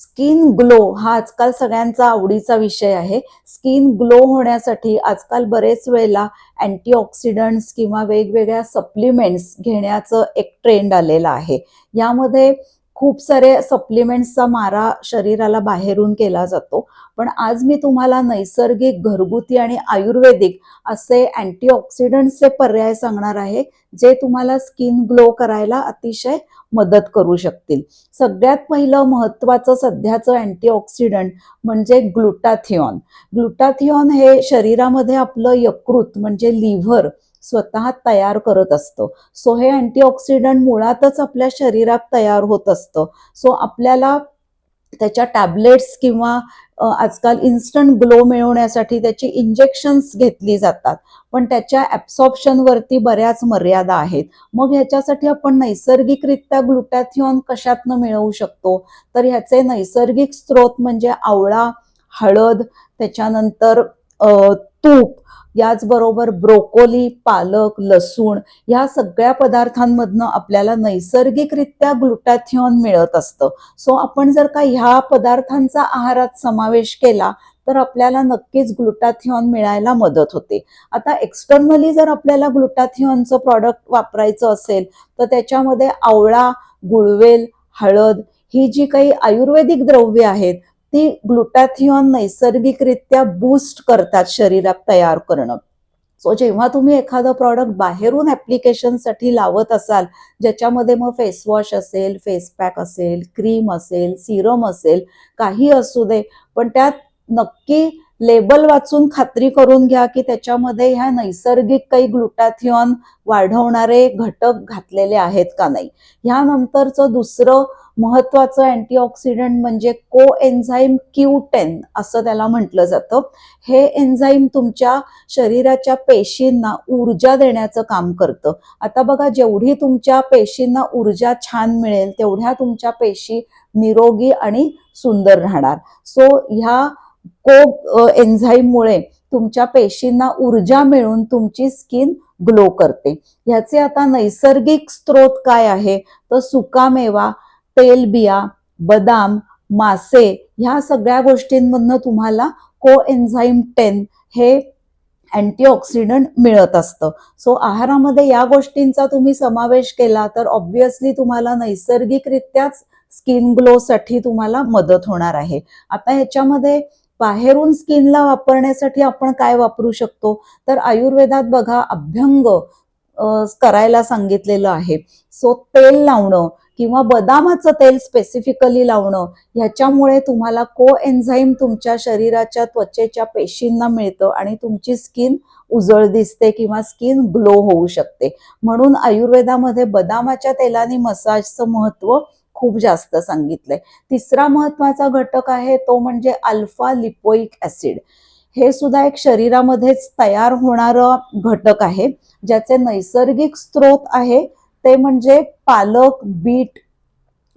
Skin glow हा आजकाल सगळ्यांचा आवडीचा विषय आहे. स्किन ग्लो होण्यासाठी आजकाल बरेच वेळेला अँटीऑक्सिडंट्स किंवा वेगवेगळ्या सप्लिमेंट्स घेण्याचं एक ट्रेंड आलेला आहे. यामध्ये खूप सारे सप्लिमेंट्सचा मारा शरीराला बाहेरून केला जातो. पण आज मी तुम्हाला नैसर्गिक घरगुती आणि आयुर्वेदिक असे अँटीऑक्सिडंट्सचे पर्याय सांगणार आहे जे तुम्हाला स्किन ग्लो करायला अतिशय मदत करू शकतील. सगळ्यात पहिलं महत्त्वाचं सध्याचं अँटीऑक्सिडंट म्हणजे ग्लुटाथिऑन ग्लुटाथिऑन हे शरीरामध्ये आपलं यकृत म्हणजे लिव्हर स्वतः तयार करत असतं. सो हे अँटीऑक्सिडंट मुळातच आपल्या शरीरात तयार होत असतं. सो आपल्याला त्याच्या टॅबलेट्स किंवा आजकाल इन्स्टंट ग्लो मिळवण्यासाठी त्याची इंजेक्शन्स घेतली जातात. पण त्याच्या ॲब्सॉर्प्शनवरती बऱ्याच मर्यादा आहेत. मग ह्याच्यासाठी आपण नैसर्गिकरित्या ग्लुटॅथिऑन कशातनं मिळवू शकतो? तर ह्याचे नैसर्गिक स्रोत म्हणजे आवळा हळद त्याच्यानंतर तूप. याचबरोबर ब्रोकोली पालक लसूण ह्या सगळ्या पदार्थांमधनं आपल्याला नैसर्गिकरित्या ग्लुटॅथिऑन मिळत असतं. सो आपण जर का ह्या पदार्थांचा आहारात समावेश केला तर आपल्याला नक्कीच ग्लुटाथिऑन मिळायला मदत होते. आता एक्सटर्नली जर आपल्याला ग्लुटाथिऑनचं प्रॉडक्ट वापरायचं असेल तर त्याच्यामध्ये आवळा गुळवेल हळद ही जी काही आयुर्वेदिक द्रव्ये आहेत ती ग्लुटाथिऑन नैसर्गिकरित्या बूस्ट करतात शरीरात तयार करणं. सो जेव्हा तुम्ही एखादं प्रॉडक्ट बाहेरून ॲप्लिकेशनसाठी लावत असाल ज्याच्यामध्ये मग फेसवॉश असेल फेस पॅक असेल क्रीम असेल सिरम असेल काही असू दे पण त्यात नक्की लेबल वाचून खात्री करून घ्या की त्याच्यामध्ये ह्या नैसर्गिक काही ग्लुटाथिऑन वाढवणारे घटक घातलेले आहेत का नाही. ह्यानंतरचं दुसरं महत्वाचं अँटीऑक्सिडंट म्हणजे को एन्झाईम क्यू टेन असं त्याला म्हटलं जातं. हे एन्झाईम तुमच्या शरीराच्या पेशींना ऊर्जा देण्याचं काम करतं. आता बघा जेवढी तुमच्या पेशींना ऊर्जा छान मिळेल तेवढ्या तुमच्या पेशी निरोगी आणि सुंदर राहणार. सो ह्या को एन्झाईममुळे तुमच्या पेशींना ऊर्जा मिळून तुमची स्किन ग्लो करते. ह्याचे आता नैसर्गिक स्रोत काय आहे? तर सुकामेवा तेलबिया बदाम मासे ह्या सगळ्या गोष्टींमधनं तुम्हाला को एन्झाईम टेन हे अँटीऑक्सिडंट मिळत असतं. सो आहारामध्ये या गोष्टींचा तुम्ही समावेश केला तर ऑब्व्हियसली तुम्हाला नैसर्गिकरित्याच स्किन ग्लोसाठी तुम्हाला मदत होणार आहे. आता ह्याच्यामध्ये बाहेरून स्किनला वापरण्यासाठी आपण काय वापरू शकतो? तर आयुर्वेदात बघा अभ्यंग करायला सांगितलेलं आहे. सो तेल लावणं किंवा बदामाचं तेल स्पेसिफिकली लावणं ह्याच्यामुळे तुम्हाला को एन्झाईम तुमच्या शरीराच्या त्वचेच्या पेशींना मिळतं आणि तुमची स्किन उजळ दिसते किंवा स्किन ग्लो होऊ शकते. म्हणून आयुर्वेदामध्ये बदामाच्या तेलाने मसाजचं महत्त्व खूप जास्त सांगितलंय. तिसरा महत्त्वाचा घटक आहे तो म्हणजे अल्फा लिपोइक ऍसिड हे सुद्धा एक शरीरामध्येच तयार होणारं घटक आहे ज्याचे नैसर्गिक स्रोत आहे ते म्हणजे पालक बीट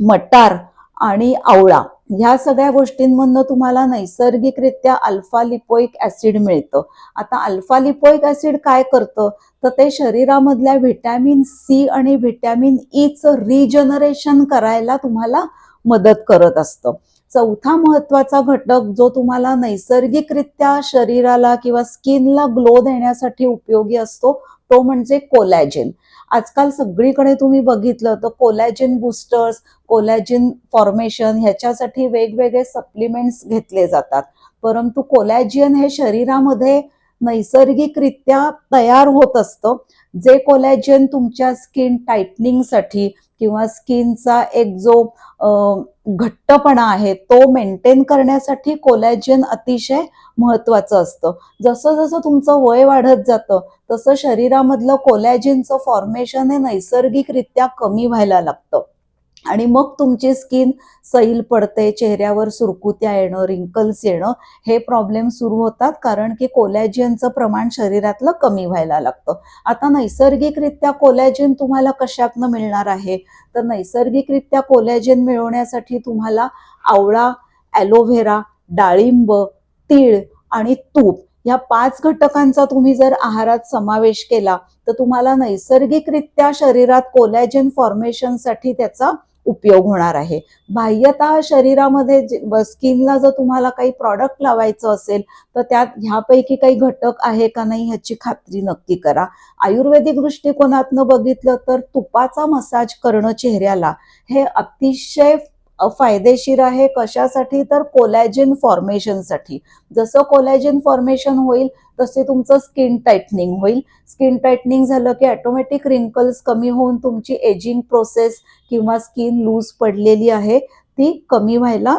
मटार आणि आवळा. ह्या सगळ्या गोष्टींमधनं तुम्हाला नैसर्गिकरित्या अल्फा लिपोइक ऍसिड मिळतं. आता अल्फा लिपोइक ऍसिड काय करतं? तर ते शरीरामधल्या व्हिटॅमिन सी आणि व्हिटॅमिन ईचं रिजनरेशन करायला तुम्हाला मदत करत असतं. चौथा महत्त्वाचा घटक जो तुम्हाला नैसर्गिकरित्या शरीराला किंवा स्किनला ग्लो देण्यासाठी उपयोगी असतो तो म्हणजे कोलॅजिन. आजकाल सगळीकडे तुम्ही बघितलं तर कोलॅजिन बुस्टर्स कोलॅजिन फॉर्मेशन ह्याच्यासाठी वेगवेगळे सप्लिमेंट्स घेतले जातात. परंतु कोलॅजिन हे शरीरामध्ये नैसर्गिकरित्या तयार होत असतं. जे कोलॅजिन तुमच्या स्किन टायटनिंगसाठी किंवा स्किनचा एक जो घट्टपणा आहे तो मेंटेन करण्यासाठी कोलॅजिन अतिशय महत्वाचं असतं. जसं जसं तुमचं वय वाढत जातं तसं शरीरामधलं कोलॅजिनचं फॉर्मेशन हे नैसर्गिकरित्या कमी व्हायला लागतं. आणि मग तुमची स्किन सैल पडते चेहऱ्यावर सुरकुत्या येणं रिंकल्स येणं हे प्रॉब्लेम सुरू होतात कारण की कोलॅजिनचं प्रमाण शरीरातलं कमी व्हायला लागतं. आता नैसर्गिकरित्या कोलॅजिन तुम्हाला कशातनं मिळणार आहे? तर नैसर्गिकरित्या कोलॅजिन मिळवण्यासाठी तुम्हाला आवळा ॲलोव्हेरा डाळिंब तीळ आणि तूप या पाच घटकांचा तुम्ही जर आहारात समावेश केला तर तुम्हाला नैसर्गिकरित्या शरीरात कोलॅजिन फॉर्मेशनसाठी त्याचा उपयोग होणार आहे. बाह्यता शरीरामध्ये स्किनला जर तुम्हाला काही प्रॉडक्ट लावायचं असेल तर त्यात ह्यापैकी काही घटक आहे का नाही ह्याची खात्री नक्की करा. आयुर्वेदिक दृष्टिकोनातनं बघितलं तर तुपाचा मसाज करणं चेहऱ्याला हे अतिशय फायदेशीर आहे? कशासाठी? तर कोलॅजिन फॉर्मेशनसाठी जसं कोलॅजिन फॉर्मेशन होईल तसे तुमचं स्किन टाईटनिंग होईल. स्किन टाईटनिंग झालं की ऑटोमॅटिक रिंकल्स कमी होऊन तुमची एजिंग प्रोसेस किंवा स्किन लूज पडलेली आहे ती कमी व्हायला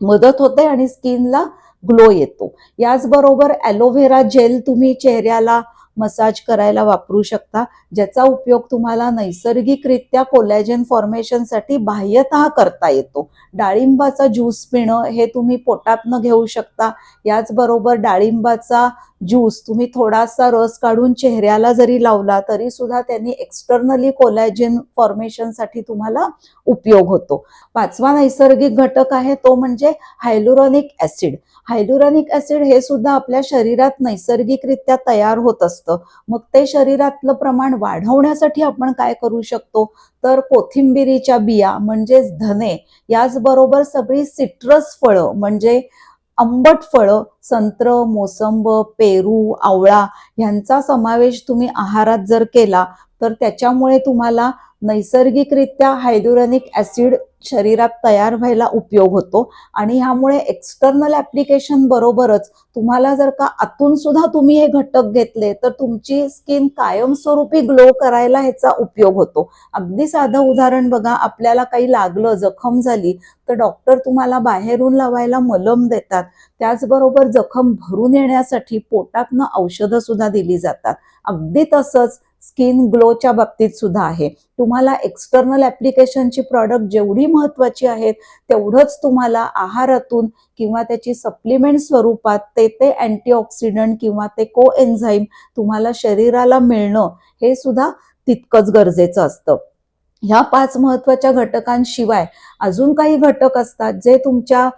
मदत होते आणि स्किनला ग्लो येतो. याचबरोबर ॲलोव्हेरा जेल तुम्ही चेहऱ्याला मसाज करायला वापरू शकता. ज्याचा उपयोग तुम्हाला नैसर्गिकरित्या कोलॅजन फॉर्मेशनसाठी बाह्यतः करता येतो. डाळिंबाचा ज्यूस पिणं हे तुम्ही पोटातनं घेऊ शकता. याचबरोबर डाळिंबाचा ज्यूस तुम्ही थोडासा रस काढून चेहऱ्याला जरी लावला तरी सुद्धा त्यांनी एक्सटर्नली कोलॅजिन फॉर्मेशनसाठी तुम्हाला उपयोग होतो. पाचवा नैसर्गिक घटक आहे तो म्हणजे हायलुरॉनिक ऍसिड हायलोरॉनिक ऍसिड हे सुद्धा आपल्या शरीरात नैसर्गिकरित्या तयार होत असतं. मग ते शरीरातलं प्रमाण वाढवण्यासाठी आपण काय करू शकतो? तर कोथिंबिरीच्या बिया म्हणजेच धने याचबरोबर सगळी सिट्रस फळं म्हणजे आंबट फळं संत्र मोसंब पेरू आवळा यांचा समावेश तुम्ही आहारात जर केला तर त्याच्यामुळे तुम्हाला नैसर्गिकरित्या हायड्रोरॅनिक ऍसिड शरीरात तयार व्हायला उपयोग होतो. आणि ह्यामुळे एक्सटर्नल ऍप्लिकेशन बरोबरच तुम्हाला जर का आतून सुद्धा तुम्ही हे घटक घेतले तर तुमची स्किन कायमस्वरूपी ग्लो करायला ह्याचा उपयोग होतो. अगदी साधं उदाहरण बघा आपल्याला काही लागलं जखम झाली तर डॉक्टर तुम्हाला बाहेरून लावायला मलम देतात. त्याचबरोबर जखम भरून येण्यासाठी पोटातनं औषधं सुद्धा दिली जातात. अगदी तसंच स्किन ग्लोच्या बाबतीत सुद्धा आहे. तुम्हाला एक्सटर्नल ॲप्लिकेशनची प्रॉडक्ट जेवढी महत्त्वाची आहेत तेवढंच तुम्हाला आहारातून किंवा त्याची सप्लिमेंट स्वरूपात ते ते अँटीऑक्सिडंट किंवा ते को एन्झाईम तुम्हाला शरीराला मिळणं हे सुद्धा तितकंच गरजेचं असतं. ह्या पाच महत्त्वाच्या घटकांशिवाय अजून काही घटक असतात जे तुमच्या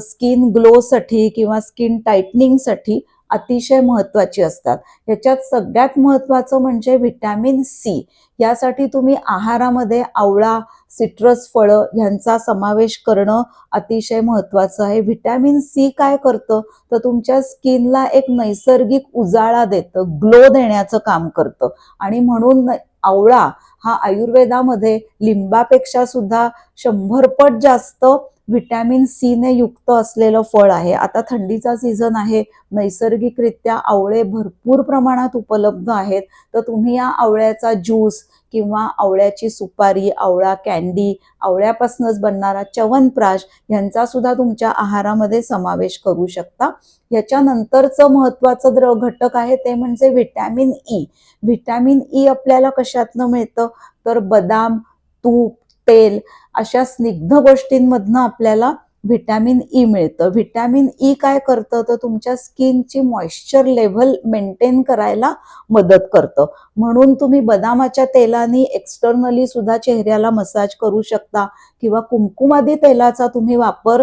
स्किन ग्लोसाठी किंवा स्किन टाईटनिंगसाठी अतिशय महत्वाची असतात. याच्यात सगळ्यात महत्वाचं म्हणजे व्हिटॅमिन सी. यासाठी तुम्ही आहारामध्ये आवळा सिट्रस फळं ह्यांचा समावेश करणं अतिशय महत्वाचं आहे. व्हिटॅमिन सी काय करतं? तर तुमच्या स्किनला एक नैसर्गिक उजाळा देतं ग्लो देण्याचं काम करतं. आणि म्हणून आवळा हा आयुर्वेदामध्ये लिंबापेक्षा सुद्धा शंभर पट जास्त व्हिटॅमिन सीने युक्त असलेलं फळ आहे. आता थंडीचा सीझन आहे. नैसर्गिकरित्या आवळे भरपूर प्रमाणात उपलब्ध आहेत. तर तुम्ही या आवळ्याचा ज्यूस किंवा आवळ्याची सुपारी आवळा कॅन्डी आवळ्यापासूनच बनणारा च्यवनप्राश यांचा सुद्धा तुमच्या आहारामध्ये समावेश करू शकता. याच्यानंतरचं महत्वाचं द्र घटक आहे ते म्हणजे व्हिटॅमिन ई व्हिटॅमिन ई आपल्याला कशातनं मिळतं? तर बदाम तूप तेल अशा स्निग्ध गोष्टींमधनं आपल्याला व्हिटॅमिन ई मिळतं. व्हिटॅमिन ई काय करतं? तर तुमच्या स्किनची मॉइश्चर लेव्हल मेंटेन करायला मदत करतं. म्हणून तुम्ही बदामाच्या तेलाने एक्सटर्नली सुद्धा चेहऱ्याला मसाज करू शकता किंवा कुंकुमादी तेलाचा तुम्ही वापर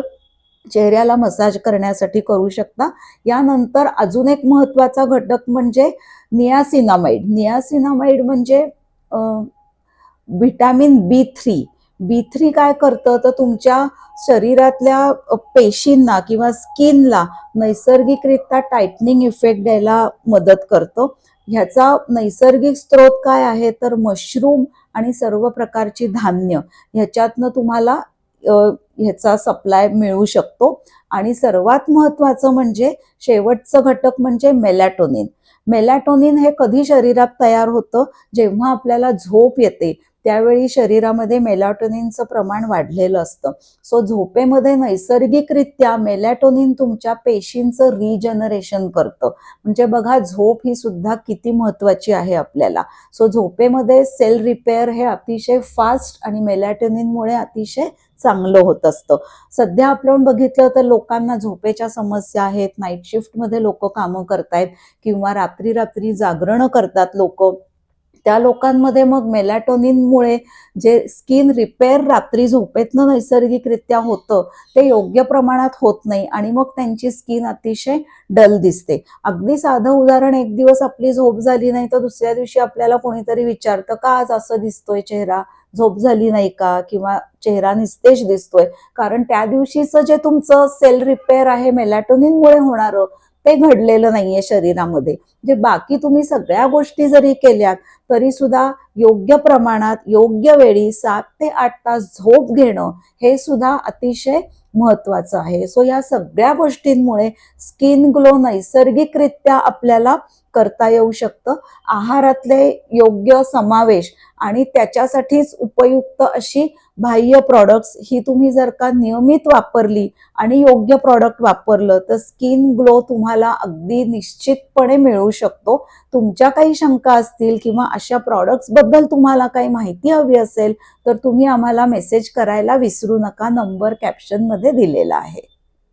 चेहऱ्याला मसाज करण्यासाठी करू शकता. यानंतर अजून एक महत्त्वाचा घटक म्हणजे नियासिनामाइड. नियासिनामाइड म्हणजे vitamin B three. B three काय करतं? तर तुमच्या शरीरातल्या पेशींना किंवा स्किनला नैसर्गिकरित्या टायटनिंग इफेक्ट द्यायला मदत करतं. ह्याचा नैसर्गिक स्रोत काय आहे? तर मशरूम आणि सर्व प्रकारची धान्य. ह्याच्यातनं तुम्हाला ह्याचा सप्लाय मिळू शकतो. आणि सर्वात महत्त्वाचं म्हणजे शेवटचं घटक म्हणजे मेलॅटोनिन मेलॅटोनिन हे कधी शरीरात तयार होतं? जेव्हा आपल्याला झोप येते. त्यावेळी शरीरामध्ये मेलॅटोनिनचं प्रमाण वाढलेलं असतं. सो झोपेमध्ये नैसर्गिकरित्या मेलॅटोनिन तुमच्या पेशींचं रिजनरेशन करतं. म्हणजे बघा झोप ही सुद्धा किती महत्वाची आहे आपल्याला. सो झोपेमध्ये सेल रिपेअर हे अतिशय फास्ट आणि मेलॅटोनिनमुळे अतिशय चांगलं होत असतं. सध्या आपण बघितलं तर लोकांना झोपेच्या समस्या आहेत. नाईट शिफ्टमध्ये लोक कामं करतायत किंवा रात्री रात्री जागरणं करतात लोक. त्या लोकांमध्ये मग मेलॅटोनिनमुळे जे स्किन रिपेअर रात्री झोपेतनं नैसर्गिकरित्या होतं ते योग्य प्रमाणात होत नाही आणि मग त्यांची स्किन अतिशय डल दिसते. अगदी साधं उदाहरण एक दिवस आपली झोप झाली नाही तर दुसऱ्या दिवशी आपल्याला कोणीतरी विचारतं का आज असं दिसतोय चेहरा? झोप झाली नाही का? किंवा चेहरा निस्तेज दिसतोय. कारण त्या दिवशीचं जे तुमचं सेल रिपेअर आहे मेलॅटोनिनमुळे होणारं ते घडलेलं नाहीये शरीरामध्ये. जे बाकी तुम्ही सगळ्या गोष्टी जरी केल्यात तरी सुद्धा योग्य प्रमाणात योग्य वेळी सात ते आठ तास झोप घेणं हे सुद्धा अतिशय महत्वाचं आहे. सो या सगळ्या गोष्टींमुळे स्किन ग्लो नैसर्गिकरित्या आपल्याला करता येऊ शकतं. आहारातले योग्य समावेश आणि त्याच्यासाठीच उपयुक्त अशी बाह्य प्रॉडक्ट्स ही तुम्ही जर का नियमित वापरली आणि योग्य प्रॉडक्ट वापरलं तर स्किन ग्लो तुम्हाला अगदी निश्चितपणे मिळू शकतो. तुमच्या काही शंका असतील किंवा अशा प्रॉडक्ट्सबद्दल तुम्हाला काही माहिती हवी असेल तर तुम्ही आम्हाला मेसेज करायला विसरू नका. नंबर कॅप्शनमध्ये दिलेला आहे.